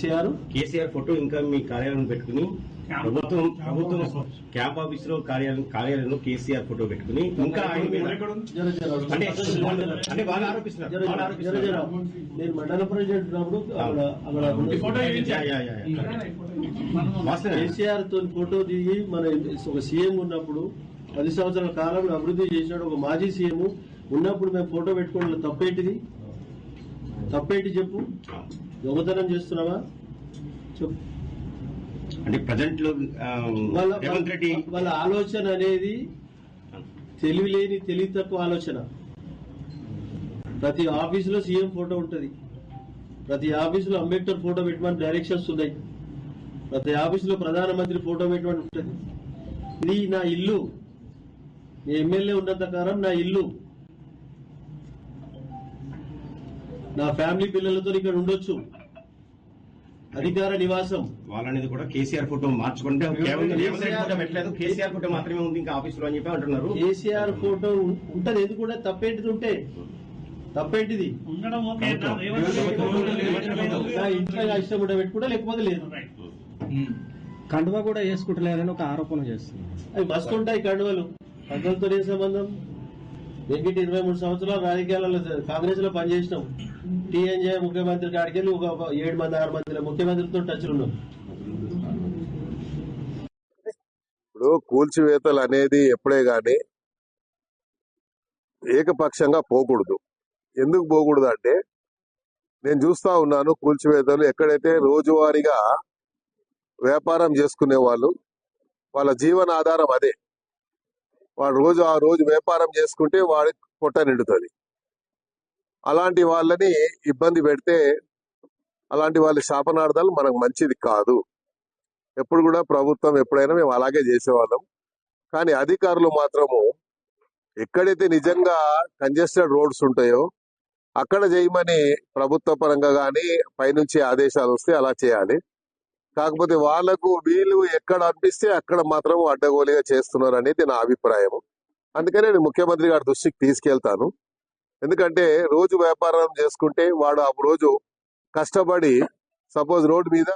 KCR KCR photo ఇంకా మీ కార్యాలయం పెట్టుకుని ప్రభుత్వం ప్రభుత్వం క్యాంప్ ఆఫీస్లో కార్యాలయం కార్యాలయంలో కేసీఆర్ ఫోటో పెట్టుకుని ఇంకా ఆయన మీద జర జర అంటే అంటే వాళ్ళు ఆరోపిస్తున్నారు. జర వాళ్ళు జర జర జర ఆరోపిస్తున్నారు. నేను మండల ప్రెసిడెంట్ ఉన్నప్పుడు అక్కడ. కేసీఆర్తో ఫోటో దిగి మన ఒక సీఎం ఉన్నప్పుడు పది సంవత్సరాల కాలంలో అభివృద్ధి చేసినాడు ఒక మాజీ సీఎం ఉన్నప్పుడు మేము ఫోటో పెట్టుకోవడం తప్పేంటిది? తప్పేంటి చెప్పు? దొంగతనం చేస్తున్నావా? చెప్పు. అంటే ప్రజెంట్లో వాళ్ళ ఆలోచన అనేది తెలివి లేని తెలివి తక్కువ ఆలోచన. ప్రతి ఆఫీసులో సీఎం ఫోటో ఉంటది. ప్రతి ఆఫీసులో అంబేద్కర్ ఫోటో పెట్టమని డైరెక్షన్స్ ఉన్నాయి. ప్రతి ఆఫీసులో ప్రధానమంత్రి ఫోటో పెట్టమని ఉంటది. ఇది నా ఇల్లు. ఎమ్మెల్యే ఉన్నంత కాలం నా ఇల్లు. నా ఫ్యామిలీ పిల్లలతో ఇక్కడ ఉండొచ్చు. అధికార నివాసం. వాళ్ళనేది కూడా కేసీఆర్ ఫోటో మార్చుకుంటే పెట్టలేదు. కేసీఆర్ ఫోటో మాత్రమే ఉంది ఇంకా ఆఫీస్లో అని చెప్పి అంటున్నారు. కేసీఆర్ ఫోటో ఉంటది. ఎందుకు కూడా తప్పేంటిది ఉంటే? తప్పేంటిది? ఇంట్లో ఇష్టం ఉంటే పెట్టుకుంటా లేకపోతే లేదు. కండువా కూడా వేసుకుంటలేరని ఒక ఆరోపణ చేస్తున్నారు. అవి మస్తు ఉంటాయి కండువలు. కండువలతో ఏ సంబంధం? వెంకటి ఇరవై మూడు సంవత్సరాలు రాజకీయాలలో కాంగ్రెస్లో పనిచేసినాం. టీఎన్జే ముఖ్యమంత్రి కాడికి వెళ్ళి ఒక ఏడు మంది ఆరు మంది ముఖ్యమంత్రితో టచ్ ఉన్నాం. ఇప్పుడు కూల్చివేతలు అనేది ఎప్పుడే గాని ఏకపక్షంగా పోకూడదు. ఎందుకు పోకూడదు అంటే నేను చూస్తా ఉన్నాను కూల్చివేతలు ఎక్కడైతే రోజువారీగా వ్యాపారం చేసుకునే వాళ్ళు వాళ్ళ జీవన ఆధారం అదే. వాడు రోజు ఆ రోజు వ్యాపారం చేసుకుంటే వాడి పొట్ట నిండుతుంది. అలాంటి వాళ్ళని ఇబ్బంది పెడితే అలాంటి వాళ్ళ శాపనార్థాలు మనకు మంచిది కాదు. ఎప్పుడు కూడా ప్రభుత్వం ఎప్పుడైనా మేము అలాగే చేసేవాళ్ళం. కానీ అధికారులు మాత్రము ఎక్కడైతే నిజంగా కంజెస్టెడ్ రోడ్స్ ఉంటాయో అక్కడ చేయమని ప్రభుత్వ పరంగా కానీ పైనుంచి ఆదేశాలు వస్తే అలా చేయాలి. కాకపోతే వాళ్ళకు వీళ్ళు ఎక్కడ అనిపిస్తే అక్కడ మాత్రం అడ్డగోలుగా చేస్తున్నారు అనేది నా అభిప్రాయం అందుకనే నేను ముఖ్యమంత్రి గారి దృష్టికి తీసుకెళ్తాను. ఎందుకంటే రోజు వ్యాపారం చేసుకుంటే వాడు ఆ రోజు కష్టపడి సపోజ్ రోడ్డు మీద